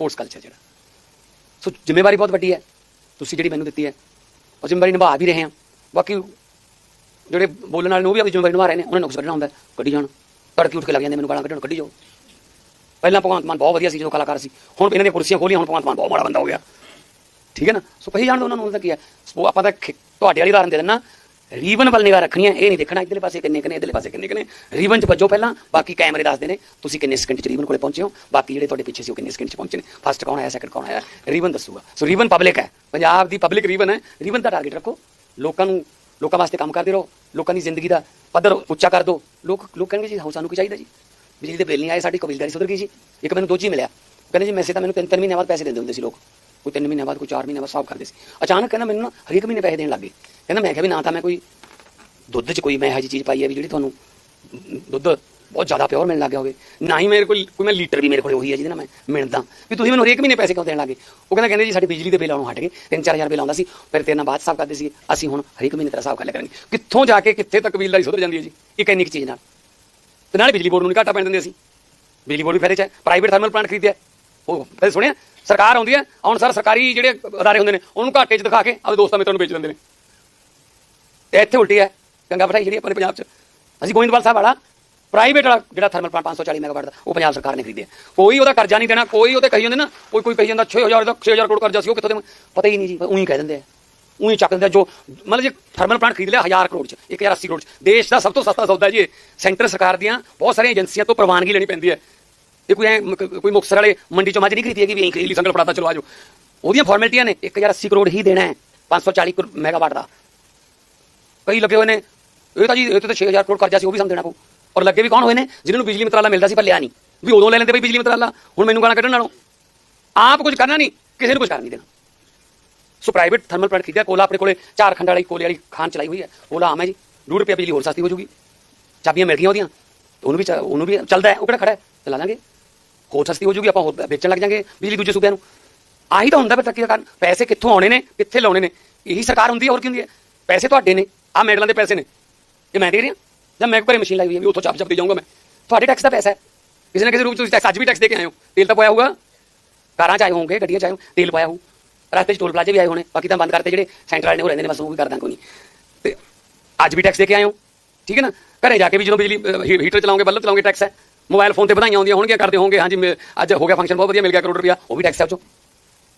Sports culture ਜਿਹੜਾ। ਸੋ ਜ਼ਿੰਮੇਵਾਰੀ ਬਹੁਤ ਵੱਡੀ ਹੈ। ਤੁਸੀਂ ਜਿਹੜੀ ਮੈਨੂੰ ਦਿੱਤੀ ਹੈ, ਉਹ ਜ਼ਿੰਮੇਵਾਰੀ ਨਿਭਾ ਵੀ ਰਹੇ ਹਾਂ। ਬਾਕੀ ਜਿਹੜੇ ਬੋਲਣ ਵਾਲੇ ਨੇ, ਉਹ ਵੀ ਆਪਣੀ ਜ਼ਿੰਮੇਵਾਰੀ ਨਿਭਾ ਰਹੇ ਨੇ। ਉਹਨਾਂ ਨੂੰ ਕੱਢਣਾ ਹੁੰਦਾ ਕੱਢੀ ਜਾਣ। ਤੜਕੇ ਉੱਠ ਕੇ ਲੱਗ ਜਾਂਦੇ, ਮੈਨੂੰ ਗਾਲਾਂ ਕੱਢਣ, ਕੱਢੀ ਜਾਓ। ਪਹਿਲਾਂ ਭਗਵੰਤ ਮਾਨ ਬਹੁਤ ਵਧੀਆ ਸੀ, ਜਦੋਂ ਕਲਾਕਾਰ ਸੀ। ਹੁਣ ਇਹਨਾਂ ਦੀਆਂ ਕੁਰਸੀਆਂ ਖੋਲੀਆਂ, ਹੁਣ ਭਗਵੰਤ ਮਾਨ ਬਹੁਤ ਮਾੜਾ ਬੰਦਾ ਹੋ ਗਿਆ। ਠੀਕ ਹੈ ਨਾ? ਸੋ ਕਹੀ ਜਾਣ ਦਿਓ ਉਹਨਾਂ ਨੂੰ ਉਹਦਾ ਕੀ ਹੈ? ਸੋ ਆਪਾਂ ਤਾਂ ਖਿ- ਤੁਹਾਡੇ ਵਾਲੀ ਉਦਾਹਰਨ ਦੇ ਦਿੰਨਾ ਰੀਵਨ ਵੱਲ ਨਿਗਾਹ ਰੱਖਣੀ ਹੈ ਇਹ ਨਹੀਂ ਦੇਖਣਾ, ਇਧਰਲੇ ਪਾਸੇ ਕਿੰਨੇ ਕਿੰਨੇ ਇਧਰਲੇ ਪਾਸੇ ਕਿੰਨੇ ਕਿੰਨੇ ਰੀਵਨ 'ਚ ਵੱਜੋ ਪਹਿਲਾਂ, ਬਾਕੀ ਕੈਮਰੇ ਦੱਸਦੇ ਨੇ ਤੁਸੀਂ ਕਿੰਨੇ ਸਕਿੰਟ 'ਚ ਰੀਵਨ ਕੋਲੇ ਪਹੁੰਚੇ ਹੋ, ਬਾਕੀ ਜਿਹੜੇ ਤੁਹਾਡੇ ਪਿੱਛੇ ਸੀ ਉਹ ਕਿੰਨੇ ਸਕਿੰਟ 'ਚ ਪਹੁੰਚੇ ਨੇ। ਫਸਟ ਕੌਣ ਆਇਆ ਸੈਕਿੰਡ ਕੌਣ ਆਇਆ ਰੀਵਨ ਦੱਸੂਗਾ। ਸੋ ਰੀਵਨ ਪਬਲਿਕ ਹੈ। ਪੰਜਾਬ ਦੀ ਪਬਲਿਕ ਰੀਵਨ ਹੈ। ਰੀਵਨ ਦਾ ਟਾਰਗੇਟ ਰੱਖੋ। ਲੋਕਾਂ ਨੂੰ, ਲੋਕਾਂ ਵਾਸਤੇ ਕੰਮ ਕਰਦੇ ਰਹੋ। ਲੋਕਾਂ ਦੀ ਜ਼ਿੰਦਗੀ ਦਾ ਪੱਧਰ ਉੱਚਾ ਕਰ ਦਿਓ। ਲੋਕ ਲੋਕ ਕਹਿਣਗੇ ਜੀ ਹਾਂ ਸਾਨੂੰ ਕੀ ਚਾਹੀਦਾ ਜੀ? ਬਿਜਲੀ ਦੇ ਬਿੱਲ ਨਹੀਂ ਆਏ, ਸਾਡੀ ਕਬੀਲਦਾਰੀ ਸੁਧਰ ਗਈ ਜੀ। ਇੱਕ ਮੈਨੂੰ ਦੋਜੀ ਮਿਲਿਆ। ਕਹਿੰਦੇ ਜੀ ਮੈਸੇ ਤਾਂ ਮੈਨੂੰ ਤਿੰਨ ਤਿੰਨ ਮਹੀਨੇ ਬਾਅਦ ਪੈਸੇ ਦਿੰਦੇ ਹੁੰਦੇ ਸੀ ਲੋਕ। ਕੋਈ ਤਿੰਨ ਮਹੀਨੇ ਬਾਅਦ, ਕੋਈ ਚਾਰ ਮਹੀਨੇ ਬਾਅਦ ਸਾਫ਼ ਕਰਦੇ ਸੀ। ਅਚਾਨਕ ਕਹਿੰਦਾ ਮੈਨੂੰ ਨਾ ਹਰੇਕ ਮਹੀਨੇ ਪੈਸੇ ਦੇਣ ਲੱਗ ਗਏ। ਕਹਿੰਦਾ ਮੈਂ ਕਿਹਾ ਵੀ ਨਾ ਤਾਂ ਮੈਂ ਕੋਈ ਦੁੱਧ 'ਚ ਕੋਈ ਮੈਂ ਇਹੋ ਜਿਹੀ ਚੀਜ਼ ਪਾਈ ਹੈ ਵੀ ਜਿਹੜੀ ਤੁਹਾਨੂੰ ਦੁੱਧ ਬਹੁਤ ਜ਼ਿਆਦਾ ਪਿਓਰ ਮਿਲਣ ਲੱਗ ਗਿਆ ਹੋਵੇ। ਨਾ ਹੀ ਮੇਰੇ ਕੋਲ ਕੋਈ ਮੈਂ ਲੀਟਰ ਵੀ ਮੇਰੇ ਕੋਲ ਉਹੀ ਹੈ ਜਿਹਦੇ ਨਾਲ ਮੈਂ ਮਿਲਦਾ। ਵੀ ਤੁਸੀਂ ਮੈਨੂੰ ਹਰੇਕ ਮਹੀਨੇ ਪੈਸੇ ਕਿਉਂ ਦੇਣ ਲੱਗੇ ਉਹ ਕਹਿੰਦਾ, ਕਹਿੰਦੇ ਜੀ ਸਾਡੇ ਬਿਜਲੀ ਦੇ ਬਿੱਲ ਆਉਣੋਂ ਹਟ ਗਏ। 3-4000 ਬਿੱਲ ਆਉਂਦਾ ਸੀ, ਫਿਰ ਤੇਰੇ ਨਾਲ ਬਾਅਦ ਹਿਸਾਬ ਕਰਦੇ ਸੀ ਅਸੀਂ ਹੁਣ ਹਰੇਕ ਮਹੀਨੇ ਤੇਰਾ ਹਿਸਾਬ ਕਰ ਲਿਆ ਕਰਾਂਗੇ। ਕਿੱਥੋਂ ਜਾ ਕੇ ਕਿੱਥੇ ਤੱਕ ਕਬੀਲਦਾਰੀ ਸੁਧਰ ਜਾਂਦੀ ਹੈ ਜੀ? ਇੱਕ ਇੰਨੀ ਕੁ ਚੀਜ਼ ਨਾਲ। ਤੇ ਨਾਲੇ ਬਿਜਲੀ ਬੋਰਡ ਨੂੰ ਨਹੀਂ ਘਾਟਾ ਪੈਣ ਦਿੰਦੇ ਅਸੀਂ। ਬਿਜਲੀ ਬੋਰਡ ਵੀ ਫਾਇਦੇ ਚ ਹੈ। ਪ੍ਰਾਈਵੇਟ ਥਰਮਲ ਪਲਾਂਟ ਖਰੀਦਿਆ ਉਹ ਫਿਰ ਸੁਣਿਆ? ਸਰਕਾਰ ਆਉਂਦੀ ਹੈ ਹੁਣ ਸਰ ਸਰਕਾਰੀ ਜਿਹੜੇ ਅਦਾਰੇ ਹੁੰਦੇ ਨੇ, ਉਹਨੂੰ ਘਾਟੇ 'ਚ ਦਿਖਾ ਕੇ ਆਪਣੇ ਦੋਸਤਾਂ ਮਿੱਤਰਾਂ ਨੂੰ ਵੇਚ ਦਿੰਦੇ ਨੇ। ਤੇ ਇੱਥੇ ਉਲਟੀ ਹੈ, ਗੰਗਾ ਬਠਾਈ ਜਿਹੜੀ ਆਪਣੇ ਪੰਜਾਬ 'ਚ। ਅਸੀਂ ਗੋਇੰਦਵਾਲ ਸਾਹਿਬ ਵਾਲਾ ਪ੍ਰਾਈਵੇਟ ਵਾਲਾ ਜਿਹੜਾ ਥਰਮਲ ਪਲਾਂਟ 540 ਮੈਗਾਵਾਟ ਦਾ, ਉਹ ਪੰਜਾਬ ਸਰਕਾਰ ਨੇ ਖਰੀਦਿਆ। ਕੋਈ ਉਹਦਾ ਕਰਜ਼ਾ ਨਹੀਂ ਦੇਣਾ, ਕੋਈ ਉਹਦੇ ਕਹੀ ਜਾਂਦੇ ਨਾ, ਕੋਈ ਕੋਈ ਕਹੀ ਜਾਂਦਾ 6000 ਦਾ 6000 ਕਰੋੜ ਕਰਜ਼ਾ ਸੀ, ਉਹ ਕਿੱਥੋਂ ਦੇ ਪਤਾ ਹੀ ਨਹੀਂ ਜੀ, ਉਹੀ ਕਹਿ ਦਿੰਦੇ ਆ। ਉਹੀ ਚੱਕ ਦਿੰਦੇ ਆ, ਜੋ ਮਤਲਬ ਜੇ ਥਰਮਲ ਪਲਾਂਟ ਖਰੀਦ ਲਿਆ 1000 ਕਰੋੜ ਚ 1080 ਕਰੋੜ ਚ। ਦੇਸ਼ ਦਾ ਸਭ ਤੋਂ ਸਸਤਾ ਸੌਦਾ ਜੀ ਇਹ। ਸੈਂਟਰ ਸਰਕਾਰ ਦੀਆਂ ਬਹੁਤ ਸਾਰੀਆਂ ਏਜੰਸੀਆਂ ਤੋਂ ਪ੍ਰਵਾਨਗੀ ਲੈਣੀ ਪੈਂਦੀ ਹੈ। ਇਹ ਕੋਈ ਐਂ ਮ- ਕੋਈ ਮੁਕਤਸਰ ਵਾਲੇ ਮੰਡੀ ਚੋਂ ਮੱਝ ਨਹੀਂ ਖਰੀਦੀ ਹੈਗੀ ਵੀ ਐਂ ਖਰੀਦ ਲਈ ਸੰਗਲ ਫੜਾਤਾ, ਚਲੋ ਆਜੋ ਉਹਦੀਆਂ ਫਾਰਮੈਲਿਟੀਆਂ ਨੇ 1080 ਕਰੋੜ ਹੀ ਦੇਣਾ ਹੈ 540 ਕਰੋ- ਮੈਗਾਵਾਟ ਦਾ। ਕਈ ਲੱਗੇ ਹੋਏ ਨੇ, ਇਹ ਤਾਂ ਜੀ, ਇਹ ਤਾਂ 6000 ਕਰੋੜ ਕਰਜ਼ਾ ਸੀ, ਉਹ ਵੀ ਸਾਨੂੰ ਦੇਣਾ ਪਊ। ਔਰ ਲੱਗੇ ਵੀ ਕੌਣ ਹੋਏ ਨੇ, ਜਿਨ੍ਹਾਂ ਨੂੰ ਬਿਜਲੀ ਮੰਤਰਾਲਾ ਮਿਲਦਾ ਸੀ, ਪਰ ਲਿਆ ਨਹੀਂ। ਵੀ ਉਦੋਂ ਲੈ ਲੈਂਦੇ ਬਈ ਬਿਜਲੀ ਮੰਤਰਾਲਾ, ਹੁਣ ਮੈਨੂੰ ਗਾਲਾਂ ਕੱਢਣ ਨਾਲੋਂ। ਆਪ ਕੁਝ ਕਰਨਾ ਨਹੀਂ, ਕਿਸੇ ਨੂੰ ਕੁਝ ਕਰਨ ਨਹੀਂ ਦੇਣਾ। ਸੋ ਪ੍ਰਾਈਵੇਟ ਥਰਮਲ ਪਲਾਂਟ ਖਰੀਦਿਆ, ਕੋਲਾ ਆਪਣੇ ਕੋਲੇ ਝਾਰਖੰਡ ਵਾਲੀ, ਕੋਲੇ ਵਾਲੀ ਖਾਨ ਚਲਾਈ ਹੋਈ ਹੈ। ਕੋਲਾ ਆਮ ਹੈ ਜੀ 2 ਰੁਪਏ ਬਿਜਲੀ ਹੋਰ ਸਸਤੀ ਹੋ ਜੂਗੀ ਚਾਬੀਆਂ ਮਿਲ ਗਈਆਂ ਉਹਦੀਆਂ। ਉਹਨੂੰ ਵੀ ਚ- ਉਹਨੂੰ ਵੀ ਚੱਲਦਾ ਉਹ ਕਿਹੜਾ ਖੜਾ ਚਲਾ ਲਾਂਗੇ। ਹੋਰ ਸਸਤੀ ਹੋ ਜੂਗੀ, ਆਪਾਂ ਹੋਰ ਵੇਚਣ ਲੱਗ ਜਾਾਂਗੇ ਬਿਜਲੀ ਦੂਜੇ ਸੂਬਿਆਂ ਨੂੰ। ਆਹੀ ਤਾਂ ਹੁੰਦਾ ਫਿਰ ਤਰੱਕੀ ਦਾ ਕਾਰਨ। ਪੈਸੇ ਕਿੱਥੋਂ ਆਉਣੇ ਨੇ, ਕਿੱਥੇ ਲਾਉਣੇ ਨੇ? ਇਹੀ ਸਰਕਾਰ ਹੁੰਦੀ ਹੈ, ਹੋਰ ਕੀ ਹੁੰਦੀ ਹੈ? ਪੈਸੇ ਤੁਹਾਡੇ ਨੇ ਆ ਮੈਡਲਾਂ ਦੇ ਪੈਸੇ ਨੇ। ਇਹ ਮੈਂ ਦੇ ਰਿਹਾ। ਜਾਂ ਮੈਂ ਘਰੇ ਮਸ਼ੀਨ ਲਾਈ ਹੋਈ ਹੈ, ਵੀ ਉੱਥੋਂ ਚੱਪ ਚੱਪ ਦੇ ਜਾਊਂਗਾ ਮੈਂ। ਤੁਹਾਡੇ ਟੈਕਸ ਦਾ ਪੈਸਾ ਹੈ। ਕਿਸੇ ਨਾ ਕਿਸੇ ਰੂਪ ਤੁਸੀਂ ਟੈਕਸ ਅੱਜ ਵੀ ਟੈਕਸ ਦੇ ਕੇ ਆਏ ਹੋ। ਤੇਲ ਤਾਂ ਪਾਇਆ ਹੋਊਗਾ। ਕਾਰਾਂ ਚ ਆਏ ਹੋਣਗੇ ਗੱਡੀਆਂ ਚ ਆਏ ਹੋ, ਤੇਲ ਪਾਇਆ ਹੋਊ। ਰਸਤੇ ਚ ਟੋਲ ਪਲਾਜ਼ੇ ਵੀ ਆਏ ਹੋਣੇ। ਬਾਕੀ ਤਾਂ ਬੰਦ ਕਰਤੇ ਜਿਹੜੇ ਸੈਂਟਰ ਵਾਲੇ ਨੇ, ਉਹ ਰਹਿੰਦੇ ਨੇ, ਬਸ ਉਹ ਵੀ ਕਰਦਾ ਕੋਈ ਨਹੀਂ ਤੇ ਅੱਜ ਵੀ ਟੈਕਸ ਦੇ ਕੇ ਆਏ ਹੋ। ਠੀਕ ਹੈ ਨਾ? ਘਰੇ ਜਾ ਕੇ ਵੀ ਜਦੋਂ ਬਿਜਲੀ ਅਹ, ਹੀ- ਹੀਟਰ ਚਲਾਉਂਗੇ ਬੱਲਬ ਚਲਾਉਂਗੇ ਟੈਕਸ ਹੈ। ਮੋਬਾਈਲ ਫੋਨ ਤੇ ਵਧਾਈਆਂ ਆਉਂਦੀਆਂ ਹੋਣਗੀਆਂ ਕਰਦੇ ਹੋਗੇ ਹਾਂਜੀ ਅੱਜ ਹੋ ਗਿਆ ਫੰਕਸ਼ਨ ਬਹੁਤ ਵਧੀਆ ਮਿਲ ਗਿਆ ਕਰੋੜ ਰੁਪਇਆ ਉਹ ਵੀ ਟੈਕਸ ਹੈ 'ਚੋਂ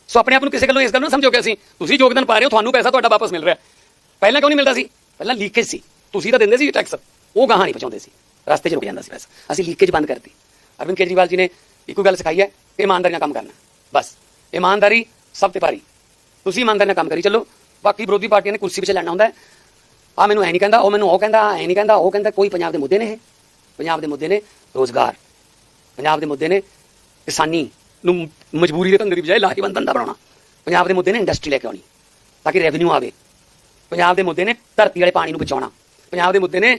ਸੋ ਆਪਣੇ ਆਪ ਨੂੰ ਕਿਸੇ ਗੱਲੋਂ ਇਸ ਗੱਲ ਨੂੰ ਨਾ ਸਮਝੋ ਕਿ ਅਸੀਂ। ਤੁਸੀਂ ਯੋਗਦਾਨ ਪਾ ਰਹੇ ਹੋ ਤੁਹਾਨੂੰ ਪੈਸਾ ਤੁਹਾਡਾ ਵਾਪਸ ਮਿਲ ਰਿਹਾ। ਪਹਿਲਾਂ ਕਿਉਂ ਨਹੀਂ ਮਿਲਦਾ ਸੀ? ਪਹਿਲਾਂ ਲੀਕੇਜ ਸੀ। ਤੁਸੀਂ ਤਾਂ ਦਿੰਦੇ ਸੀ ਟੈਕਸ ਉਹ ਗਾਹਾਂ ਨਹੀਂ ਪਹੁੰਚਾਉਂਦੇ ਸੀ। ਰਸਤੇ 'ਚ ਰੁਕ ਜਾਂਦਾ ਸੀ ਪੈਸਾ। ਅਸੀਂ ਲੀਕੇਜ ਬੰਦ ਕਰਤੀ। ਅਰਵਿੰਦ ਕੇਜਰੀਵਾਲ ਜੀ ਨੇ ਇੱਕੋ ਗੱਲ ਸਿਖਾਈ ਹੈ ਕਿ ਇਮਾਨਦਾਰੀ ਨਾਲ ਕੰਮ ਕਰਨਾ। ਬਸ। ਇਮਾਨਦਾਰੀ ਸਭ ਤੇ ਭਾਰੀ। ਤੁਸੀਂ ਇਮਾਨਦਾਰੀ ਨਾਲ ਕੰਮ ਕਰੀ ਚੱਲੋ। ਬਾਕੀ ਵਿਰੋਧੀ ਪਾਰਟੀਆਂ ਨੇ ਕੁਰਸੀ ਪਿੱਛੇ ਲੈਣਾ ਹੁੰਦਾ ਹੈ। ਆ ਮੈਨੂੰ ਐ ਨਹੀਂ ਕਹਿੰਦਾ, ਉਹ ਮੈਨੂੰ ਉਹ ਕਹਿੰਦਾ, ਐ ਨਹੀਂ ਕਹਿੰਦਾ, ਉਹ ਕਹਿੰਦਾ ਕੋਈ ਪੰਜਾਬ ਦੇ ਮੁੱਦੇ ਨੇ ਇਹ। ਪੰਜਾਬ ਦੇ ਮੁੱਦੇ ਨੇ ਰੋਜ਼ਗਾਰ, ਪੰਜਾਬ ਦੇ ਮੁੱਦੇ ਨੇ ਕਿਸਾਨੀ ਨੂੰ ਮਜਬੂਰੀ ਦੇ ਧੰਦੇ ਦੀ ਬਜਾਏ ਲਾਹੇਵੰਦ ਧੰਦਾ ਬਣਾਉਣਾ। ਪੰਜਾਬ ਦੇ ਮੁੱਦੇ ਨੇ ਇੰਡਸਟਰੀ ਲੈ ਕੇ ਆਉਣੀ, ਤਾਂ ਕਿ ਰੈਵਨਿਊ ਆਵੇ। ਪੰਜਾਬ ਦੇ ਮੁੱਦੇ ਨੇ ਧਰਤੀ ਵਾਲੇ ਪਾਣੀ ਨੂੰ ਬਚਾਉਣਾ। ਪੰਜਾਬ ਦੇ ਮੁੱਦੇ ਨੇ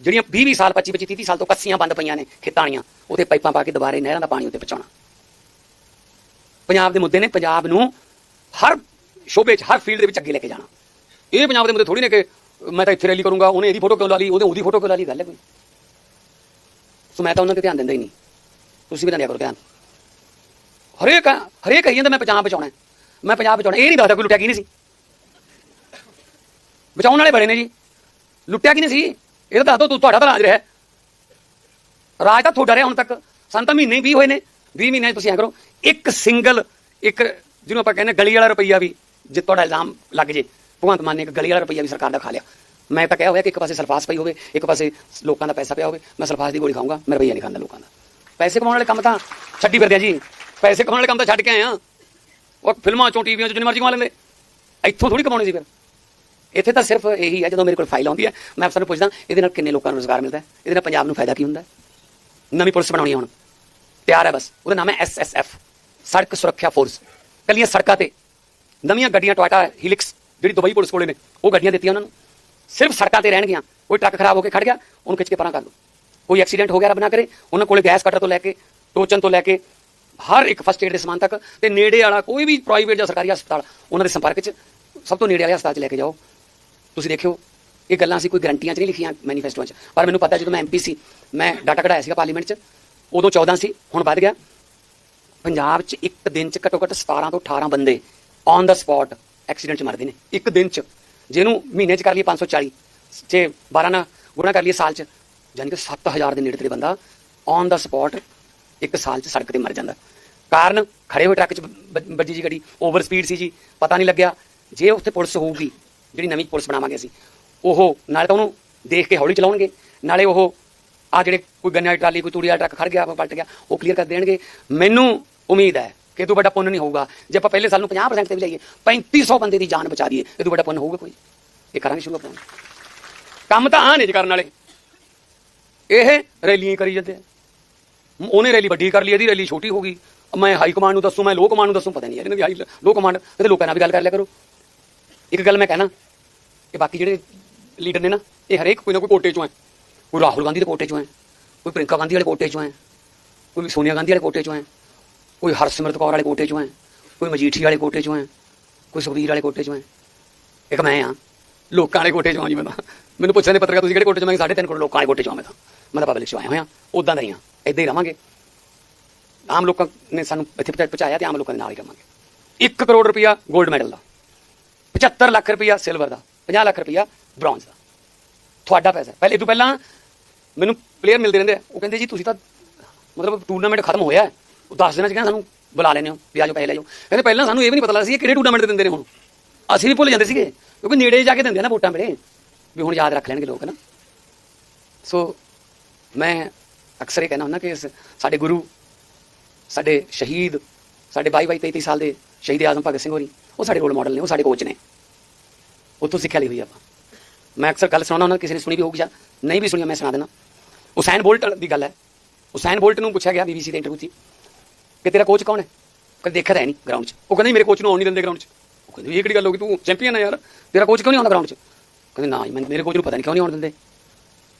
ਜਿਹੜੀਆਂ 20 20 ਸਾਲ 25 25 30 ਸਾਲ ਤੋਂ ਕੱਸੀਆਂ ਬੰਦ ਪਈਆਂ ਨੇ ਖੇਤਾਂ ਵਾਲੀਆਂ ਉਹਤੇ ਪਾਈਪਾਂ ਪਾ ਕੇ ਦੁਬਾਰੇ ਨਹਿਰਾਂ ਦਾ ਪਾਣੀ ਉੱਤੇ ਪਹੁੰਚਾਉਣਾ ਪੰਜਾਬ ਦੇ ਮੁੱਦੇ ਨੇ ਪੰਜਾਬ ਨੂੰ ਹਰ ਸ਼ੋਬੇ 'ਚ, ਹਰ ਫੀਲਡ ਦੇ ਵਿੱਚ ਅੱਗੇ ਲੈ ਕੇ ਜਾਣਾ। ਇਹ ਪੰਜਾਬ ਦੇ ਮੁੱਦੇ ਥੋੜੀ ਨੇ ਕਿ ਮੈਂ ਤਾਂ ਇੱਥੇ ਰੈਲੀ ਕਰੂੰਗਾ, ਉਹਨੇ ਇਹਦੀ ਫੋਟੋ ਕਿਉਂ ਲਾ ਲਈ? ਉਹਦੇ ਉਹਦੀ ਫੋਟੋ ਕਿਉਂ ਲਾ ਲਈ? ਗੱਲ ਹੈ ਕੋਈ? ਸੋ ਮੈਂ ਤਾਂ ਉਹਨਾਂ ਤੇ ਧਿਆਨ ਦਿੰਦਾ ਹੀ ਨਹੀਂ। ਤੁਸੀਂ ਵੀ ਤਾਂ ਦਿਆ ਕਰੋ ਧਿਆਨ। ਹਰੇਕ ਹਰੇਕ ਕਹੀ ਜਾਂਦਾ, ਮੈਂ ਪੰਜਾਬ ਬਚਾਉਣਾ ਮੈਂ ਪੰਜਾਬ ਬਚਾਉਣਾ ਇਹ ਨਹੀਂ ਦੱਸਦਾ ਕੋਈ ਲੁੱਟਿਆ ਕੀ ਨਹੀਂ ਸੀ। ਬਚਾਉਣ ਵਾਲੇ ਬੜੇ ਨੇ ਜੀ। ਲੁੱਟਿਆ ਕੀ ਨਹੀਂ ਸੀ? ਇਹ ਤਾਂ ਦੱਸ ਦੋ ਤੂੰ ਤੁਹਾਡਾ ਤਾਂ ਰਾਜ ਰਿਹਾ ਰਾਜ ਤਾਂ ਤੁਹਾਡਾ ਰਿਹਾ ਹੁਣ ਤੱਕ। ਸਾਨੂੰ ਤਾਂ ਮਹੀਨੇ ਹੀ 20 ਹੋਏ ਨੇ। 20 ਮਹੀਨੇ 'ਚ ਤੁਸੀਂ ਐ ਕਰੋ। ਇੱਕ ਸਿੰਗਲ ਇੱਕ ਜਿਹਨੂੰ ਆਪਾਂ ਕਹਿੰਦੇ ਗਲੀ ਵਾਲਾ ਰੁਪਈਆ ਵੀ, ਜੇ ਤੁਹਾਡਾ ਇਲਜ਼ਾਮ ਲੱਗ ਜੇ। ਭਗਵੰਤ ਮਾਨ ਨੇ ਇੱਕ ਗਲੀ ਵਾਲਾ ਰੁਪਈਆ ਵੀ ਸਰਕਾਰ ਦਾ ਖਾ ਲਿਆ। ਮੈਂ ਤਾਂ ਕਿਹਾ ਹੋਇਆ ਕਿ ਇੱਕ ਪਾਸੇ ਸਲਫਾਸ ਪਈ ਹੋਵੇ, ਇੱਕ ਪਾਸੇ ਲੋਕਾਂ ਦਾ ਪੈਸਾ ਪਿਆ ਹੋਵੇ, ਮੈਂ ਸਲਫਾਸ ਦੀ ਗੋਲੀ ਖਾਊਂਗਾ, ਮੈਂ ਰੁਪਈਆ ਨਹੀਂ ਖਾਂਦਾ ਲੋਕਾਂ ਦਾ। ਪੈਸੇ ਕਮਾਉਣ ਵਾਲੇ ਕੰਮ ਤਾਂ ਛੱਡੀ ਫਿਰਦੇ ਆ ਜੀ। ਪੈਸੇ ਕਮਾਉਣ ਵਾਲੇ ਕੰਮ ਤਾਂ ਛੱਡ ਕੇ ਆਏ ਆ। ਉਹ ਫਿਲਮਾਂ ਚੋਂ, ਟੀਵੀਆਂ ਚੋਂ ਜਿੰਨੀ ਮਰਜ਼ੀ ਕਮਾ ਲੈਂਦੇ। ਇੱਥੋਂ ਥੋੜੀ ਕਮਾਉਣੀ ਸੀ ਫਿਰ। ਇੱਥੇ ਤਾਂ ਸਿਰਫ ਇਹੀ ਹੈ ਜਦੋਂ ਮੇਰੇ ਕੋਲ ਫਾਈਲ ਆਉਂਦੀ ਹੈ, ਮੈਂ ਅਫਸਰ ਨੂੰ ਪੁੱਛਦਾ, ਇਹਦੇ ਨਾਲ ਕਿੰਨੇ ਲੋਕਾਂ ਨੂੰ ਰੋਜ਼ਗਾਰ ਮਿਲਦਾ ਇਹਦੇ ਨਾਲ ਪੰਜਾਬ ਨੂੰ ਫਾਇਦਾ ਕੀ ਹੁੰਦਾ ਨਵੀਂ ਪੁਲਿਸ ਬਣਾਉਣੀ ਹੈ ਹੁਣ। ਤਿਆਰ ਹੈ ਬਸ। ਉਹਦਾ ਨਾਮ ਹੈ ਐਸਐਸਐਫ ਸੜਕ ਸੁਰੱਖਿਆ ਫੋਰਸ। ਕੱਲੀਆਂ ਸੜਕਾਂ ਤੇ ਨਵੀਆਂ ਗੱਡੀਆਂ ਟੋਇਟਾ, ਹਿਲਿਕਸ ਜਿਹੜੀ ਦੁਬਈ ਪੁਲਿਸ ਕੋਲੇ ਨੇ, ਉਹ ਗੱਡੀਆਂ ਦਿੱਤੀਆਂ ਉਹਨਾਂ ਨੂੰ। ਸਿਰਫ ਸੜਕਾਂ ਤੇ ਰਹਿਣਗੀਆਂ ਕੋਈ ਟਰੱਕ ਖਰਾਬ ਹੋ ਕੇ ਖੜ ਗਿਆ, ਉਹਨੂੰ ਖਿੱਚ ਕੇ ਪਰਾਂ ਕਰ ਲਓ ਕੋਈ ਐਕਸੀਡੈਂਟ ਹੋ ਗਿਆ, ਰੱਬ ਨਾ ਕਰੇ, ਉਹਨਾਂ ਕੋਲੇ ਗੈਸ ਕਟਰ ਤੋਂ ਲੈ ਕੇ, ਟੋਚਨ ਤੋਂ ਲੈ ਕੇ, ਹਰ ਇੱਕ ਫਸਟ ਏਡ ਦੇ ਸਮਾਨ ਤੱਕ, ਤੇ ਨੇੜੇ ਵਾਲਾ ਕੋਈ ਵੀ ਪ੍ਰਾਈਵੇਟ ਜਾਂ ਸਰਕਾਰੀ ਹਸਪਤਾਲ, ਉਹਨਾਂ ਦੇ ਸੰਪਰਕ 'ਚ, ਸਭ ਤੋਂ ਨੇੜੇ ਵਾਲੇ ਹਸਪਤਾਲ 'ਚ ਲੈ ਕੇ ਜਾਓ। ਤੁਸੀਂ ਦੇਖਿਓ, ਇਹ ਗੱਲਾਂ ਅਸੀਂ ਕੋਈ ਗਰੰਟੀਆਂ 'ਚ ਨਹੀਂ ਲਿਖੀਆਂ ਮੈਨੀਫੈਸਟੋਆਂ 'ਚ। ਪਰ ਮੈਨੂੰ ਪਤਾ, ਜਦੋਂ ਮੈਂ ਐਮਪੀ ਸੀ, ਮੈਂ ਡਾਟਾ ਕਢਾਇਆ ਸੀਗਾ ਪਾਰਲੀਮੈਂਟ 'ਚ, ਉਦੋਂ 14 ਸੀ, ਹੁਣ ਵੱਧ ਗਿਆ। ਪੰਜਾਬ 'ਚ ਇੱਕ ਦਿਨ 'ਚ ਘੱਟੋ ਘੱਟ 17 ਤੋਂ 18 ਬੰਦੇ ਔਨ ਦਾ ਸਪੌਟ ਐਕਸੀਡੈਂਟ 'ਚ ਮਰਦੇ ਨੇ, ਇੱਕ ਦਿਨ 'ਚ। ਜਿਹਨੂੰ ਮਹੀਨੇ 'ਚ ਕਰ ਲਈਏ 540 ਜੇ 12 ਨਾਲ ਗੁਣਾ ਕਰ ਲਈਏ ਸਾਲ 'ਚ ਯਾਨੀ ਕਿ 7000 ਦੇ ਨੇੜੇ ਤੇੜੇ ਬੰਦਾ ਔਨ ਦਾ ਸਪੌਟ ਇੱਕ ਸਾਲ 'ਚ ਸੜਕ ਤੇ ਮਰ ਜਾਂਦਾ। ਕਾਰਨ ਖੜੇ ਹੋਏ ਟਰੱਕ 'ਚ ਵੱਜ- ਵੱਜੀ ਜੀ ਗੱਡੀ ਓਵਰ ਸਪੀਡ ਸੀ ਜੀ, ਪਤਾ ਨਹੀਂ ਲੱਗਿਆ। ਜੇ ਉੱਥੇ ਪੁਲਿਸ ਹੋਊਗੀ, ਜਿਹੜੀ ਨਵੀਂ ਪੁਲਿਸ ਬਣਾਵਾਂਗੇ ਅਸੀਂ, ਉਹ ਨਾਲੇ ਤਾਂ ਉਹਨੂੰ ਦੇਖ ਕੇ ਹੌਲੀ ਚਲਾਉਣਗੇ, ਨਾਲੇ ਉਹ ਆ ਜਿਹੜੇ ਕੋਈ ਗੰਨੇ ਵਾਲੀ ਟਰਾਲੀ, ਕੋਈ ਤੂੜੀ ਵਾਲਾ ਟਰੱਕ ਖੜ ਗਿਆ, ਪਲਟ ਗਿਆ, ਉਹ ਕਲੀਅਰ ਕਰ ਦੇਣਗੇ। ਮੈਨੂੰ ਉਮੀਦ ਹੈ ਇਹ ਤੋਂ ਵੱਡਾ ਪੁੰਨ ਨਹੀਂ ਹੋਊਗਾ। ਜੇ ਆਪਾਂ ਪਹਿਲੇ ਸਾਲ ਨੂੰ 50% ਤੇ ਵੀ ਜਾਈਏ 3500 ਬੰਦੇ ਦੀ ਜਾਨ ਬਚਾ ਦਈਏ, ਇਹ ਤੋਂ ਵੱਡਾ ਪੁੰਨ ਹੋਊਗਾ ਕੋਈ। ਇਹ ਕਰਾਂਗੇ ਸ਼ੁਰੂ ਆਪਾਂ। ਕੰਮ ਤਾਂ ਆ ਨੇ ਜੀ ਕਰਨ ਵਾਲੇ। ਇਹ ਰੈਲੀਆਂ ਕਰੀ ਜਾਂਦੇ ਆ। ਉਹਨੇ ਰੈਲੀ ਵੱਡੀ ਕਰ ਲਈ, ਇਹਦੀ ਰੈਲੀ ਛੋਟੀ ਹੋ ਗਈ। ਮੈਂ ਹਾਈ ਕਮਾਂਡ ਨੂੰ ਦੱਸੂ, ਮੈਂ ਲੋ ਕਮਾਂਡ ਨੂੰ ਦੱਸੂ, ਪਤਾ ਨਹੀਂ ਯਾਰ, ਇਹਨਾਂ ਦੀ ਹਾਈ ਲੋ ਕਮਾਂਡ ਇਹਦੇ ਲੋਕਾਂ ਨਾਲ ਵੀ ਗੱਲ ਕਰ ਲਿਆ ਕਰੋ। ਇੱਕ ਗੱਲ ਮੈਂ ਕਹਿਣਾ ਕਿ ਬਾਕੀ ਜਿਹੜੇ ਲੀਡਰ ਨੇ ਨਾ, ਇਹ ਹਰੇਕ ਕੋਈ ਨਾ ਕੋਈ ਕੋਟੇ ਚੋਂ ਹੈ। ਕੋਈ ਰਾਹੁਲ ਗਾਂਧੀ ਦੇ ਕੋਟੇ ਚੋਂ ਹੈ, ਕੋਈ ਪ੍ਰਿੰਕਾ ਗਾਂਧੀ ਵਾਲੇ ਕੋਟੇ ਚੋਂ ਹੈ, ਕੋਈ ਸੋਨੀਆ ਗਾਂਧੀ ਵਾਲੇ ਕੋਟੇ ਚੋਂ ਹੈ। ਕੋਈ ਹਰਸਿਮਰਤ ਕੌਰ ਵਾਲੇ ਕੋਟੇ ਚੋਂ ਹੈ ਕੋਈ ਮਜੀਠੀ ਵਾਲੇ ਕੋਟੇ ਚੋਂ ਹੈ ਕੋਈ ਸੁਖਬੀਰ ਵਾਲੇ ਕੋਟੇ ਚੋਂ ਹੈ ਇੱਕ ਮੈਂ ਆ ਲੋਕਾਂ ਵਾਲੇ ਕੋਟੇ ਚੋਂ ਆ ਜੀ ਮੈਂ ਤਾਂ ਮੈਨੂੰ ਪੁੱਛਦੇ ਨੇ ਪੱਤਰਕਾਰ ਤੁਸੀਂ ਕਿਹੜੇ ਕੋਟੇ ਚੋਂ ਮੈਂ 3.5 ਕਰੋੜ ਲੋਕਾਂ ਵਾਲੇ ਕੋਟੇ ਚੋਂ ਆ ਮੈਂ ਤਾਂ ਮੈਂ ਤਾਂ ਪਬਲਿਕ ਚੋਂ ਆਇਆ ਹੋਇਆ ਉਦਾਂ ਦਾ ਹੀ ਆ ਏਦਾਂ ਹੀ ਰਵਾਂਗੇ ਆਮ ਲੋਕਾਂ ਨੇ ਸਾਨੂੰ ਇੱਥੇ ਪਹੁੰਚਾਇਆ ਤੇ ਆਮ ਲੋਕਾਂ ਦੇ ਨਾਲ ਹੀ ਰਵਾਂਗੇ 1 ਕਰੋੜ ਰੁਪਇਆ 골ਡ ਮੈਡਲ ਦਾ 75 ਲੱਖ ਰੁਪਇਆ ਸਿਲਵਰ ਦਾ 50 ਲੱਖ ਰੁਪਇਆ ਬ੍ਰੌਂਜ਼ ਦਾ ਤੁਹਾਡਾ ਪੈਸਾ ਪਹਿਲੇ ਤੋਂ ਪਹਿਲਾਂ ਮੈਨੂੰ ਪਲੇਅਰ ਮਿਲਦੇ ਰਹਿੰਦੇ ਆ ਉਹ ਕਹਿੰਦੇ ਜੀ ਤੁਸੀਂ ਤਾਂ ਮਤਲਬ ਟੂਰਨਾਮੈਂਟ ਖਤਮ ਹੋਇਆ ਹੈ। ਉਹ 10 ਦਿਨਾਂ ਚ ਕਹਿੰਦੇ ਸਾਨੂੰ, ਬੁਲਾ ਲੈਣੇ ਹੋ, ਵੀ ਆਜੋ ਪੈਸੇ ਲੈ ਜਾਓ। ਕਹਿੰਦੇ ਪਹਿਲਾਂ ਸਾਨੂੰ ਇਹ ਵੀ ਨਹੀਂ ਪਤਾ ਲੱਗਦਾ ਸੀ ਇਹ ਕਿਹੜੇ ਟੂਰਨਾਮੈਂਟ ਤੇ ਦਿੰਦੇ ਨੇ ਹੁਣ। ਅਸੀਂ ਵੀ ਭੁੱਲ ਜਾਂਦੇ ਸੀਗੇ, ਕਿਉਂਕਿ ਨੇੜੇ ਜਾ ਕੇ ਦਿੰਦੇ ਆ ਨਾ ਵੋਟਾਂ ਵੇਲੇ ਵੀ ਹੁਣ ਯਾਦ ਰੱਖ ਲੈਣਗੇ ਲੋਕ ਨਾ। ਸੋ ਮੈਂ ਅਕਸਰ ਇਹ ਕਹਿਣਾ ਹੁੰਦਾ ਕਿ ਸਾਡੇ ਗੁਰੂ, ਸਾਡੇ ਸ਼ਹੀਦ, ਸਾਡੇ 22 22 23 ਸਾਲ ਦੇ ਸ਼ਹੀਦ ਆਜ਼ਮ ਭਗਤ ਸਿੰਘ ਹੋਰੀ, ਉਹ ਸਾਡੇ ਰੋਲ ਮਾਡਲ ਨੇ, ਉਹ ਸਾਡੇ ਕੋਚ ਨੇ। ਉੱਥੋਂ ਸਿੱਖਿਆ ਲਈ ਹੋਈ ਆਪਾਂ। ਮੈਂ ਅਕਸਰ ਗੱਲ ਸੁਣਾਉਣਾ ਹੁੰਦਾ, ਕਿਸੇ ਨੇ ਸੁਣੀ ਵੀ ਹੋਊਗੀ ਜਾਂ ਨਹੀਂ ਵੀ ਸੁਣੀ, ਮੈਂ ਸੁਣਾ ਦੇਣਾ ਹੁਸੈਨ ਬੋਲਟ ਦੀ ਗੱਲ ਹੈ। ਹੁਸੈਨ ਬੋਲਟ ਨੂੰ ਪੁੱਛਿਆ ਗਿਆ ਬੀਬੀਸੀ ਦੇ ਇੰਟਰਵਿਊ 'ਚ। ਕਿ ਤੇਰਾ ਕੋਚ ਕੌਣ ਹੈ ਕਦੇ ਦੇਖਿਆ ਤਾਂ ਹੈ ਨਹੀਂ ਗਰਾਊਂਡ 'ਚ ਉਹ ਕਹਿੰਦਾ ਜੀ ਮੇਰੇ ਕੋਚ ਨੂੰ ਆਉਣ ਨਹੀਂ ਦਿੰਦੇ ਗਰਾਊਂਡ 'ਚ ਉਹ ਕਹਿੰਦੇ ਵੀ ਇਹ ਕਿਹੜੀ ਗੱਲ ਹੋ ਗਈ ਤੂੰ ਚੈਂਪੀਅਨ ਹੈ ਯਾਰ ਤੇਰਾ ਕੋਚ ਕਿਉਂ ਨਹੀਂ ਆਉਂਦਾ ਗਰਾਊਂਡ 'ਚ ਕਹਿੰਦੇ ਨਾ ਜੀ ਮੈਂ ਮੇਰੇ ਕੋਚ ਨੂੰ ਪਤਾ ਨਹੀਂ ਕਿਉਂ ਨਹੀਂ ਆਉਣ ਦਿੰਦੇ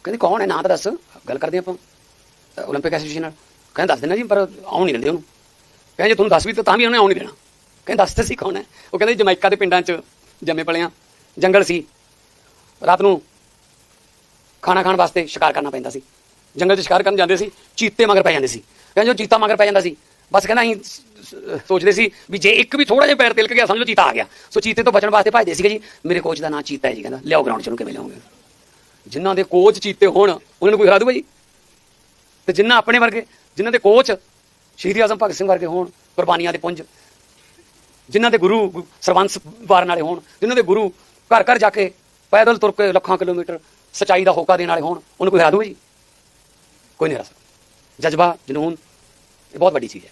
ਕਹਿੰਦੇ ਕੌਣ ਹੈ ਨਾਂ ਤਾਂ ਦੱਸ ਗੱਲ ਕਰਦੇ ਆਪਾਂ 올림픽 ਐਸੋਸੀਏਸ਼ਨ ਨਾਲ ਕਹਿੰਦੇ ਦੱਸ ਦੇਣਾ ਜੀ ਪਰ ਆਉਣ ਨਹੀਂ ਦਿੰਦੇ ਉਹਨੂੰ ਕਹਿੰਦੇ ਜੇ ਤੁਹਾਨੂੰ ਦੱਸ ਵੀ ਤਾਂ ਤਾਂ ਵੀ ਉਹਨੇ ਆਉਣ ਨਹੀਂ ਦੇਣਾ ਕਹਿੰਦੇ ਦੱਸ ਤੇ ਸੀ ਕੌਣ ਹੈ ਉਹ ਕਹਿੰਦੇ ਜਮੈਕਾ ਦੇ ਪਿੰਡਾਂ 'ਚ ਜੰਮੇ ਪਲਿਆਂ ਜੰਗਲ ਸੀ ਰਾਤ ਨੂੰ ਖਾਣਾ ਖਾਣ ਵਾਸਤੇ ਸ਼ਿਕਾਰ ਕਰਨਾ ਪੈਂਦਾ ਸੀ ਜੰਗਲ 'ਚ ਸ਼ਿਕਾਰ ਕਰਨ ਜਾਂਦੇ ਸੀ ਚੀਤੇ ਮਗਰ ਪੈ ਜਾਂਦੇ ਸੀ ਕਹਿੰਦੇ ਜੋ ਚੀਤਾ ਮਗਰ ਪੈ ਜਾਂਦਾ ਸੀ ਬਸ ਕਹਿੰਦਾ ਅਸੀਂ ਸੋਚਦੇ ਸੀ ਵੀ ਜੇ ਇੱਕ ਵੀ ਥੋੜਾ ਜਿਹਾ ਪੈਰ ਤਿਲਕ ਗਿਆ, ਸਮਝੋ ਚੀਤਾ ਆ ਗਿਆ। ਸੋ ਚੀਤੇ ਤੋਂ ਬਚਣ ਵਾਸਤੇ ਭੱਜਦੇ ਸੀਗੇ ਜੀ, ਮੇਰੇ ਕੋਚ ਦਾ ਨਾਂ ਚੀਤਾ ਹੈ ਜੀ ਕਹਿੰਦਾ। ਲਿਆਓ ਗਰਾਊਂਡ 'ਚ ਉਹਨੂੰ ਕਿਵੇਂ ਲਿਆਉਂਗੇ ਜਿਨ੍ਹਾਂ ਦੇ ਕੋਚ ਚੀਤੇ ਹੋਣ, ਉਹਨਾਂ ਨੂੰ ਕੋਈ ਹਰਾ ਦੂਗਾ ਜੀ? ਤੇ ਜਿਨ੍ਹਾਂ ਆਪਣੇ ਵਰਗੇ, ਜਿਨ੍ਹਾਂ ਦੇ ਕੋਚ ਸ਼ਹੀਦ ਆਜ਼ਮ ਭਗਤ ਸਿੰਘ ਵਰਗੇ ਹੋਣ, ਕੁਰਬਾਨੀਆਂ ਦੇ ਪੁੰਜ, ਜਿਨ੍ਹਾਂ ਦੇ ਗੁਰੂ ਗੁ- ਸਰਬੰਸ ਵਾਰਨ ਵਾਲੇ ਹੋਣ, ਜਿਨ੍ਹਾਂ ਦੇ ਗੁਰੂ ਘਰ ਘਰ ਜਾ ਕੇ ਪੈਦਲ ਤੁਰ ਕੇ ਲੱਖਾਂ ਕਿਲੋਮੀਟਰ ਸਚਾਈ ਦਾ ਹੋਕਾ ਦੇਣ ਵਾਲੇ ਹੋਣ, ਉਹਨੂੰ ਕੋਈ ਹਰਾ ਦੂਗਾ ਜੀ? ਕੋਈ ਨਹੀਂ ਹਰਾ ਸਕਦਾ। ਜਜ਼ਬਾ, ਜਨੂਨ, ਇਹ ਬਹੁਤ ਵੱਡੀ ਚੀਜ਼ ਹੈ।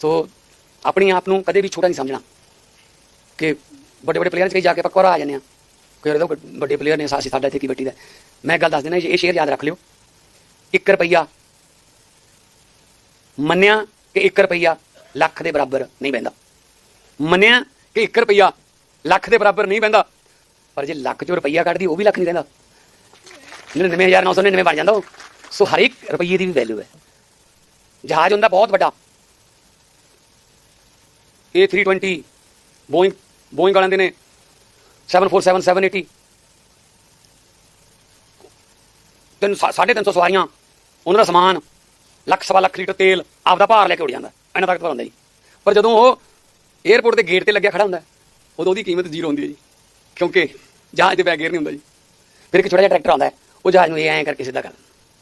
ਸੋ ਆਪਣੇ ਆਪ ਨੂੰ ਕਦੇ ਵੀ ਛੋਟਾ ਨਹੀਂ ਸਮਝਣਾ ਕਿ ਵੱਡੇ ਵੱਡੇ ਪਲੇਅਰਾਂ 'ਚ ਕਈ ਜਾ ਕੇ ਆਪਾਂ ਕੋਰਾ ਆ ਜਾਂਦੇ ਆ ਕੋਈ ਉਹਦਾ ਵੱਡੇ ਪਲੇਅਰ ਨੇ ਸਾਸੀ ਸਾਡਾ ਇੱਥੇ ਕੀ ਬੱਟੀ ਦਾ। ਮੈਂ ਗੱਲ ਦੱਸ ਦੇਣਾ ਇਹ ਸ਼ੇਅਰ ਯਾਦ ਰੱਖ ਲਿਓ। 1 ਰੁਪਈਆ ਮੰਨਿਆ ਕਿ 1 ਰੁਪਈਆ ਲੱਖ ਦੇ ਬਰਾਬਰ ਨਹੀਂ ਪੈਂਦਾ। ਮੰਨਿਆ ਕਿ 1 ਰੁਪਈਆ ਲੱਖ ਦੇ ਬਰਾਬਰ ਨਹੀਂ ਪੈਂਦਾ। ਪਰ ਜੇ ਲੱਖ ਚੋਂ ਰੁਪਈਆ ਕੱਢਦੀ, ਉਹ ਵੀ ਲੱਖ ਨਹੀਂ ਰਹਿੰਦਾ 99999 ਬਣ ਜਾਂਦਾ ਉਹ। ਸੋ ਹਰ ਇੱਕ ਰੁਪਈਏ ਦੀ ਵੀ ਵੈਲਿਊ ਹੈ। ਜਹਾਜ਼ ਹੁੰਦਾ ਬਹੁਤ ਵੱਡਾ। A320 ਬੋਇੰਗ ਬੋਇੰਗ ਵਾਲਿਆਂ ਦੇ ਨੇ 747 780 ਤਿੰਨ ਸਾ- ਸਾਢੇ ਤਿੰਨ ਸੌ ਸਵਾਰੀਆਂ, ਉਹਨਾਂ ਦਾ ਸਮਾਨ, ਲੱਖ ਸਵਾ ਲੱਖ ਲੀਟਰ ਤੇਲ, ਆਪਦਾ ਭਾਰ ਲੈ ਕੇ ਉੱਡ ਜਾਂਦਾ, ਇੰਨਾ ਤਾਕਤਵਰ ਹੁੰਦਾ ਜੀ। ਪਰ ਜਦੋਂ ਉਹ 에ਅਰਪੋਰਟ ਦੇ ਗੇਟ ਤੇ ਲੱਗਿਆ ਖੜਾ ਹੁੰਦਾ, ਉਦੋਂ ਉਹਦੀ ਕੀਮਤ ਜ਼ੀਰੋ ਹੁੰਦੀ ਹੈ ਜੀ, ਕਿਉਂਕਿ ਜਹਾਜ਼ ਦੇ ਬੈਗ ਗੇਅਰ ਨਹੀਂ ਹੁੰਦਾ ਜੀ। ਫਿਰ ਇੱਕ ਛੋਟਾ ਜਿਹਾ ਟਰੈਕਟਰ ਆਉਂਦਾ ਉਹ ਜਹਾਜ਼ ਨੂੰ ਇਹ ਐਂ ਕਰਕੇ ਸਿੱਧਾ ਕਰ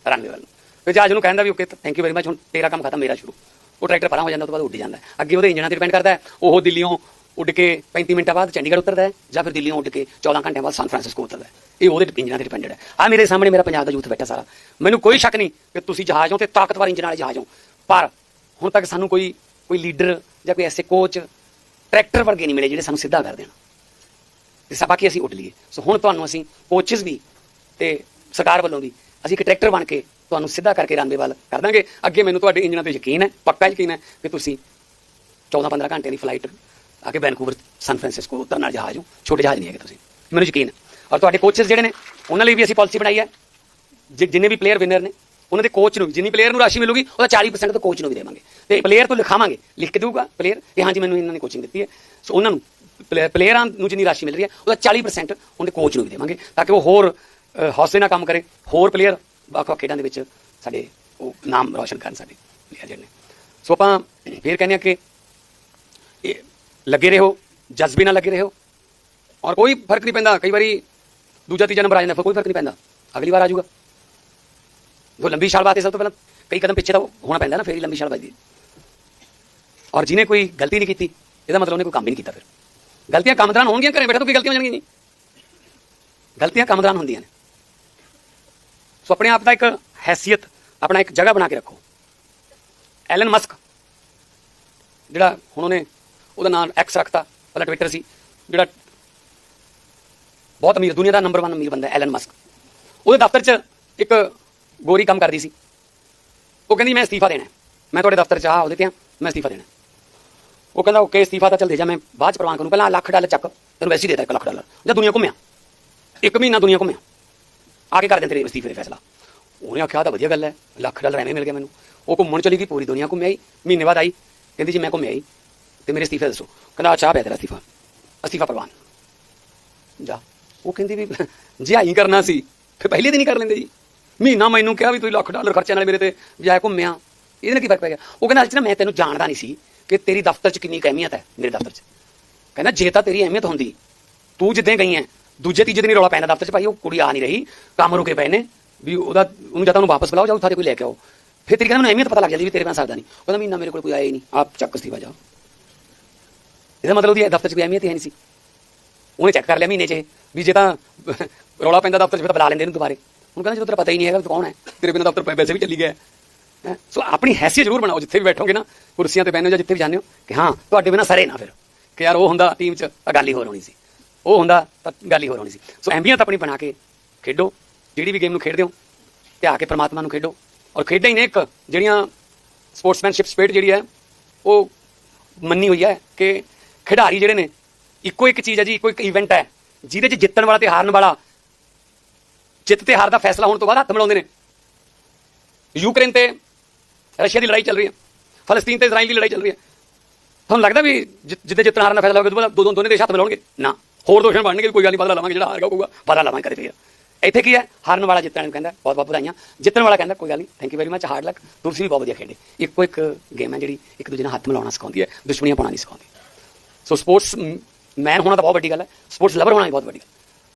ਰਨਵੇ ਵੱਲ ਨੂੰ। ਫਿਰ ਜਹਾਜ਼ ਨੂੰ ਕਹਿੰਦਾ ਵੀ okay thank you very much ਹੁਣ ਤੇਰਾ ਕੰਮ ਖਤਮ, ਮੇਰਾ ਸ਼ੁਰੂ। ਉਹ ਟਰੈਕਟਰ ਪਰਾਂ ਹੋ ਜਾਂਦਾ ਉਸ ਤੋਂ ਬਾਅਦ ਉੱਡ ਜਾਂਦਾ। ਅੱਗੇ ਉਹਦੇ ਇੰਜਨਾਂ ਤੇ ਡਿਪੈਂਡ ਕਰਦਾ ਉਹ ਦਿੱਲੀੋਂ ਉੱਡ ਕੇ 35 ਮਿੰਟਾਂ ਬਾਅਦ ਚੰਡੀਗੜ੍ਹ ਉਤਰਦਾ ਹੈ ਜਾਂ ਫਿਰ ਦਿੱਲੀੋਂ ਉੱਡ ਕੇ 14 ਘੰਟਿਆਂ ਬਾਅਦ ਸਾਨ ਫਰਾਂਸਿਸਕੋ ਉਤਰਦਾ ਹੈ। ਇਹ ਉਹਦੇ ਇੰਜਨਾਂ ਤੇ ਡਿਪੈਂਡਡ ਹੈ। ਆ ਮੇਰੇ ਸਾਹਮਣੇ ਮੇਰਾ ਪੰਜਾਬ ਦਾ ਯੂਥ ਬੈਠਾ ਸਾਰਾ। ਮੈਨੂੰ ਕੋਈ ਸ਼ੱਕ ਨਹੀਂ ਕਿ ਤੁਸੀਂ ਜਹਾਜ਼ ਹੋ ਤੇ ਤਾਕਤਵਰ ਇੰਜਨ ਵਾਲੇ ਜਹਾਜ਼ ਹੋ। ਪਰ ਹੁਣ ਤੱਕ ਸਾਨੂੰ ਕੋਈ ਕੋਈ ਲੀਡਰ ਜਾਂ ਕੋਈ ਐਸੇ ਕੋਚ ਟਰੈਕਟਰ ਵਰਗੇ ਨਹੀਂ ਮਿਲੇ ਜਿਹੜੇ ਸਾਨੂੰ ਸਿੱਧਾ ਕਰ ਦੇਣ। ਤੇ ਸਭ ਬਾਕੀ ਅਸੀਂ ਉੱਡ ਲਈਏ। ਸੋ ਹੁਣ ਤੁਹਾਨੂੰ ਅਸੀਂ ਕੋਚਸ ਵੀ ਤੇ ਸਰਕਾਰ ਵੱਲੋਂ ਵੀ ਅਸੀਂ ਇੱਕ ਟਰੈਕਟਰ ਬਣ ਕੇ ਤੁਹਾਨੂੰ ਸਿੱਧਾ ਕਰਕੇ ਰਾਂਦੇ ਵੱਲ ਕਰ ਦਾਂਗੇ। ਅੱਗੇ ਮੈਨੂੰ ਤੁਹਾਡੇ ਇੰਜਨਾਂ ਤੇ ਯਕੀਨ ਹੈ, ਪੱਕਾ ਯਕੀਨ ਹੈ ਕਿ ਤੁਸੀਂ 14-15 ਘੰਟੇ ਦੀ ਫਲਾਈਟ ਆ ਕੇ ਵੈਨਕੂਵਰ ਸਨ ਫਰਾਂਸਿਸਕੋ ਉਤਰਨ ਨਾਲ ਜਹਾਜ਼ ਹੋ। ਛੋਟੇ ਜਹਾਜ਼ ਨਹੀਂ ਹੈਗੇ ਤੁਸੀਂ। ਮੈਨੂੰ ਯਕੀਨ ਹੈ। ਔਰ ਤੁਹਾਡੇ ਕੋਚਸ ਜਿਹੜੇ ਨੇ, ਉਹਨਾਂ ਲਈ ਵੀ ਅਸੀਂ ਪਾਲਿਸੀ ਬਣਾਈ ਹੈ। ਜਿ- ਜਿੰਨੇ ਵੀ ਪਲੇਅਰ ਵਿਨਰ ਨੇ, ਉਹਨਾਂ ਦੇ ਕੋਚ ਨੂੰ ਜਿੰਨੀ ਪਲੇਅਰ ਨੂੰ ਰਾਸ਼ੀ ਮਿਲੂਗੀ, ਉਹਦਾ 40% ਤਾਂ ਕੋਚ ਨੂੰ ਵੀ ਦੇਵਾਂਗੇ। ਤੇ ਪਲੇਅਰ ਤੋਂ ਲਿਖਾਵਾਂਗੇ, ਲਿਖ ਕੇ ਦੇਊਗਾ ਪਲੇਅਰ ਕਿ ਹਾਂਜੀ ਮੈਨੂੰ ਇਹਨਾਂ ਨੇ ਕੋਚਿੰਗ ਦਿੱਤੀ ਹੈ। ਸੋ ਉਹਨਾਂ ਨੂੰ ਪਲੇ- ਪਲੇਅਰਾਂ ਨੂੰ ਜਿੰਨੀ ਰਾਸ਼ੀ ਮਿਲ ਰਹੀ ਹੈ, ਉਹਦਾ 40% ਉਹਦੇ ਕੋਚ ਨੂੰ ਵੀ ਦੇਵਾਂਗੇ, ਤਾਂ ਕਿ ਉਹ ਹੋਰ ਹੌਸਲੇ ਨਾਲ ਕੰਮ ਕਰੇ, ਹੋਰ ਪਲੇਅਰ ਵੱਖ ਵੱਖ ਖੇਡਾਂ ਦੇ ਵਿੱਚ ਸਾਡੇ ਉਹ ਨਾਮ ਰੌਸ਼ਨ ਕਰਨ ਸਾਡੇ ਪਲੇਅਰ ਜਿਹੜੇ ਨੇ। ਸੋ ਆਪਾਂ ਫੇਰ ਕਹਿੰਦੇ ਆ ਕਿ ਇਹ ਲੱਗੇ ਰਹੋ, ਜਜ਼ਬੇ ਨਾਲ ਲੱਗੇ ਰਹੋ ਔਰ ਕੋਈ ਫ਼ਰਕ ਨਹੀਂ ਪੈਂਦਾ। ਕਈ ਵਾਰੀ ਦੂਜਾ ਤੀਜਾ ਨੰਬਰ ਆ ਜਾਂਦਾ, ਫਿਰ ਕੋਈ ਫ਼ਰਕ ਨਹੀਂ ਪੈਂਦਾ। ਅਗਲੀ ਵਾਰ ਆ ਜਾਊਗਾ। ਜੋ ਲੰਬੀ ਛਾਲ ਬਾਤੇ ਸਭ ਤੋਂ ਪਹਿਲਾਂ ਕਈ ਕਦਮ ਪਿੱਛੇ ਤਾਂ ਹੋਣਾ ਪੈਂਦਾ ਨਾ, ਫੇਰ ਹੀ ਲੰਬੀ ਛਾਲ ਵੱਜਦੀ ਔਰ ਜਿਹਨੇ ਕੋਈ ਗਲਤੀ ਨਹੀਂ ਕੀਤੀ, ਇਹਦਾ ਮਤਲਬ ਉਹਨੇ ਕੋਈ ਕੰਮ ਹੀ ਨਹੀਂ ਕੀਤਾ ਫਿਰ। ਗਲਤੀਆਂ ਕੰਮ ਦੌਰਾਨ ਹੋਣਗੀਆਂ ਘਰੇ ਬੈਠਾ ਤਾਂ ਕੋਈ ਗਲਤੀਆਂ ਹੋ ਜਾਣਗੀਆਂ ਨਹੀਂ ਗਲਤੀਆਂ ਕੰਮ ਦੌਰਾਨ ਹੁੰਦੀਆਂ ਨੇ। ਸੋ ਆਪਣੇ ਆਪ ਦਾ ਇੱਕ ਹੈਸੀਅਤ ਆਪਣਾ ਇੱਕ ਜਗ੍ਹਾ ਬਣਾ ਕੇ ਰੱਖੋ। ਐਲਨ ਮਸਕ ਜਿਹੜਾ ਹੁਣ ਉਹਨੇ ਉਹਦਾ ਨਾਮ ਐਕਸ ਰੱਖਤਾ, ਪਹਿਲਾਂ ਟਵਿੱਟਰ ਸੀ, ਜਿਹੜਾ ਬਹੁਤ ਅਮੀਰ, ਦੁਨੀਆ ਦਾ ਨੰਬਰ 1 ਅਮੀਰ ਬੰਦਾ ਐਲਨ ਮਸਕ ਉਹਦੇ ਦਫ਼ਤਰ 'ਚ ਇੱਕ ਗੋਰੀ ਕੰਮ ਕਰਦੀ ਸੀ। ਉਹ ਕਹਿੰਦੀ, ਮੈਂ ਅਸਤੀਫਾ ਦੇਣਾ ਮੈਂ ਤੁਹਾਡੇ ਦਫ਼ਤਰ 'ਚ ਆ, ਉਹਦੇ ਤੇ ਆ, ਮੈਂ ਅਸਤੀਫਾ ਦੇਣਾ ਉਹ ਕਹਿੰਦਾ, ਓਕੇ, ਅਸਤੀਫਾ ਤਾਂ ਚੱਲ ਦੇ ਜਾ, ਮੈਂ ਬਾਅਦ 'ਚ ਪ੍ਰਵਾਨ ਕਰੂੰ। ਪਹਿਲਾਂ ਲੱਖ ਡਾਲਰ ਚੱਕ, ਤੈਨੂੰ ਵੈਸੇ ਹੀ ਦੇਤਾ ਇੱਕ ਲੱਖ ਡਾਲਰ। ਜਾਂ ਦੁਨੀਆ ਘੁੰਮਿਆ। ਇੱਕ ਮਹੀਨਾ ਦੁਨੀਆ ਘੁੰਮਿਆ। ਆ ਕੇ ਕਰ ਦੇ ਤੇਰੇ ਅਸਤੀਫੇ ਦੇ ਫੈਸਲਾ। ਉਹਨੇ ਆਖਿਆ, ਆਹ ਤਾਂ ਵਧੀਆ ਗੱਲ ਹੈ, ਲੱਖ ਡਾਲਰ ਐਵੇਂ ਮਿਲ ਗਿਆ ਮੈਨੂੰ। ਉਹ ਘੁੰਮਣ ਚਲੀ ਗਈ, ਪੂਰੀ ਦੁਨੀਆ ਘੁੰਮ ਆਈ, ਮਹੀਨੇ ਬਾਅਦ ਆਈ, ਕਹਿੰਦੀ ਜੀ ਮੈਂ ਘੁੰਮ ਆਈ। ਤੇ ਮੇਰੇ ਅਸਤੀਫੇ ਦੱਸੋ। ਕਹਿੰਦਾ ਅੱਛਾ ਪਿਆ ਤੇਰਾ ਅਸਤੀਫਾ ਅਸਤੀਫਾ ਪ੍ਰਵਾਨ ਜਾ, ਉਹ ਕਹਿੰਦੀ ਵੀ, ਜੇ ਆਈ ਕਰਨਾ ਸੀ, ਫਿਰ ਪਹਿਲੇ ਦਿਨ ਹੀ ਕਰ ਲੈਂਦੇ ਜੀ। ਮਹੀਨਾ ਮੈਨੂੰ ਕਿਹਾ ਵੀ ਤੁਸੀਂ ਲੱਖ ਡਾਲਰ ਖਰਚੇ ਨਾਲ ਮੇਰੇ ਤੇ ਜਾਇ ਘੁੰਮਿਆ। ਇਹਦੇ ਨਾਲ ਕੀ ਫ਼ਰਕ ਪੈ ਗਿਆ? ਉਹ ਕਹਿੰਦਾ, ਅੱਜ ਨਾ ਮੈਂ ਤੈਨੂੰ ਜਾਣਦਾ ਨਹੀਂ ਸੀ ਕਿ ਤੇਰੀ ਦਫ਼ਤਰ 'ਚ ਕਿੰਨੀ ਕੁ ਅਹਿਮੀਅਤ ਹੈ ਮੇਰੇ ਦਫ਼ਤਰ 'ਚ। ਕਹਿੰਦਾ, ਜੇ ਤਾਂ ਤੇਰੀ ਅਹਿਮੀਅਤ ਹੁੰਦੀ, ਤੂੰ ਜਿੱਦਾਂ ਗਈ ਹੈ ਦੂਜੇ ਤੀਜੇ ਦਿਨ ਹੀ ਰੌਲਾ ਪੈਂਦਾ ਦਫ਼ਤਰ 'ਚ ਭਾਈ ਉਹ ਕੁੜੀ ਆ ਨਹੀਂ ਰਹੀ ਕੰਮ ਰੁਕੇ ਪਏ ਨੇ ਵੀ ਉਹਦਾ ਉਹਨੂੰ ਜਾਂ ਤਾਂ ਉਹਨੂੰ ਵਾਪਸ ਬੁਲਾਓ ਜਾਂ ਉਥਾਰੇ ਕੋਈ ਲੈ ਕੇ ਆਓ। ਫਿਰ ਤੇਰੀ ਕਹਿੰਦਾ ਮੈਨੂੰ ਅਹਿਮੀਅਤ ਪਤਾ ਲੱਗ ਜਾਂਦੀ ਵੀ ਤੇਰੇ ਬਿਨਾਂ ਸਰਦਾ ਨਹੀਂ। ਉਹਦਾ ਮਹੀਨਾ ਮੇਰੇ ਕੋਲ ਕੋਈ ਆਇਆ ਹੀ ਨਹੀਂ। ਆਪ ਚੱਕ ਅਸਤੀਫਾ ਜਾ ਇਹਦਾ ਮਤਲਬ ਉਹਦੀ ਦਫ਼ਤਰ 'ਚ ਕੋਈ ਅਹਿਮੀਅਤ ਹੀ ਨਹੀਂ ਸੀ। ਉਹਨੇ ਚੈੱਕ ਕਰ ਲਿਆ ਮਹੀਨੇ 'ਚ ਇਹ, ਵੀ ਜੇ ਤਾਂ ਰੌਲਾ ਪੈਂਦਾ ਦਫ਼ਤਰ 'ਚ ਫਿਰ ਬੁਲਾ ਲੈਂਦੇ ਇਹਨੂੰ ਦੁਬਾਰੇ। ਹੁਣ ਕਹਿੰਦਾ ਜਦੋਂ ਤੇਰਾ ਪਤਾ ਹੀ ਨਹੀਂ ਹੈਗਾ ਵੀ ਤੂੰ ਕੌਣ ਹੈ ਤੇਰੇ ਬਿਨਾਂ ਦਫ਼ਤਰ ਪੈ- ਵੈਸੇ ਵੀ ਚੱਲੀ ਗਿਆ। ਹੈ ਸੋ ਆਪਣੀ ਹੈਸੀਅਤ ਜ਼ਰੂਰ ਬਣਾਓ ਜਿੱਥੇ ਵੀ ਬੈਠੋਗੇ ਨਾ ਕੁਰਸੀਆਂ ਤੇ ਬੈਠੋ ਜਾਂ ਜਿੱਥੇ ਵੀ ਜਾਂਦੇ ਹੋ ਕਿ ਹਾਂ ਤੁਹਾਡੇ ਬਿਨਾਂ ਸਰੇ ਨਾ ਫਿਰ। ਕਿ ਯਾਰ ਉਹ ਹੁੰਦਾ ਟੀਮ 'ਚ ਤਾਂ ਗੱਲ ਹੀ ਹੋਰ ਹੋਣੀ ਸੀ। ਉਹ ਹੁੰਦਾ ਤਾਂ ਗੱਲ ਹੀ ਹੋਰ ਹੋਣੀ ਸੀ। ਸੋ ਅਹਿਮੀਅਤ ਆਪਣੀ ਬਣਾ ਕੇ ਖੇਡੋ, ਜਿਹੜੀ ਵੀ ਗੇਮ ਨੂੰ ਖੇਡਦੇ ਹੋ ਤੇ ਆ ਕੇ ਪ੍ਰਮਾਤਮਾ ਨੂੰ ਖੇਡੋ। ਔਰ ਖੇਡਾਂ ਹੀ ਨੇ ਇੱਕ, ਜਿਹੜੀਆਂ ਸਪੋਰਟਸਮੈਨਸ਼ਿਪ ਸਪਿਰਿਟ ਜਿਹੜੀ ਹੈ, ਉਹ ਮੰਨੀ ਹੋਈ ਹੈ ਕਿ ਖਿਡਾਰੀ ਜਿਹੜੇ ਨੇ, ਇੱਕੋ ਇੱਕ ਚੀਜ਼ ਹੈ ਜੀ, ਇੱਕੋ ਇੱਕ ਇਵੈਂਟ ਹੈ, ਜਿਹਦੇ 'ਚ ਜਿੱਤਣ ਵਾਲਾ ਤੇ ਹਾਰਨ ਵਾਲਾ, ਜਿੱਤ ਤੇ ਹਾਰ ਦਾ ਫੈਸਲਾ ਹੋਣ ਤੋਂ ਬਾਅਦ ਹੱਥ ਮਿਲਾਉਂਦੇ ਨੇ। ਯੂਕਰੇਨ ਤੇ ਰਸ਼ੀਆ ਦੀ ਲੜਾਈ ਚੱਲ ਰਹੀ ਹੈ, ਫਲਸਤੀਨ ਤੇ ਇਜ਼ਰਾਈਲ ਦੀ ਲੜਾਈ ਚੱਲ ਰਹੀ ਹੈ। ਤੁਹਾਨੂੰ ਲੱਗਦਾ ਵੀ ਜਿ- ਜਿੱਦੇ ਜਿੱਤਣ ਹਾਰਨ ਦਾ ਫੈਸਲਾ ਹੋਵੇ ਤੋਂ ਬਾਅਦ ਦੋ ਦੋ ਦੋਨੇ ਦੇਸ਼ ਹੱਥ ਮਿਲਾਉਣਗੇ? ਨਾ। ਹੋਰ ਦੋਸ਼ਣ ਬਣਨਗੇ ਕੋਈ ਗੱਲ ਨਹੀਂ, ਬਦਲਾ ਲਵਾਂਗੇ, ਜਿਹੜਾ ਹਾਰ ਗਿਆ ਹੋਊਗਾ, ਬਦਲਾ ਲਵਾਂਗੇ ਕਦੇ ਫੇਰ। ਇੱਥੇ ਕੀ ਹੈ? ਹਾਰਨ ਵਾਲਾ ਜਿੱਤਣ ਨੂੰ ਕਹਿੰਦਾ, ਬਹੁਤ ਬਹੁਤ ਵਧਾਈਆਂ। ਜਿੱਤਣ ਵਾਲਾ ਕਹਿੰਦਾ, ਕੋਈ ਗੱਲ ਨਹੀਂ thank you very much hard luck ਤੁਸੀਂ ਵੀ ਬਹੁਤ ਵਧੀਆ ਖੇਡੇ। ਇੱਕੋ ਇੱਕ ਗੇਮ ਹੈ ਜਿਹੜੀ ਇੱਕ ਦੂਜੇ ਨਾਲ ਹੱਥ ਮਿਲਾਉਣਾ ਸਿਖਾਉਂਦੀ ਹੈ, ਦੁਸ਼ਮਣੀਆਂ ਪਾਉਣਾ ਨਹੀਂ ਸਿਖਾਉਂਦੀ। ਸੋ ਸਪੋਰਟਸ ਮੈਨ ਹੋਣਾ ਤਾਂ ਬਹੁਤ ਵੱਡੀ ਗੱਲ ਹੈ। ਸਪੋਰਟਸ ਲਵਰ ਹੋਣਾ ਵੀ ਬਹੁਤ ਵੱਡੀ ਗੱਲ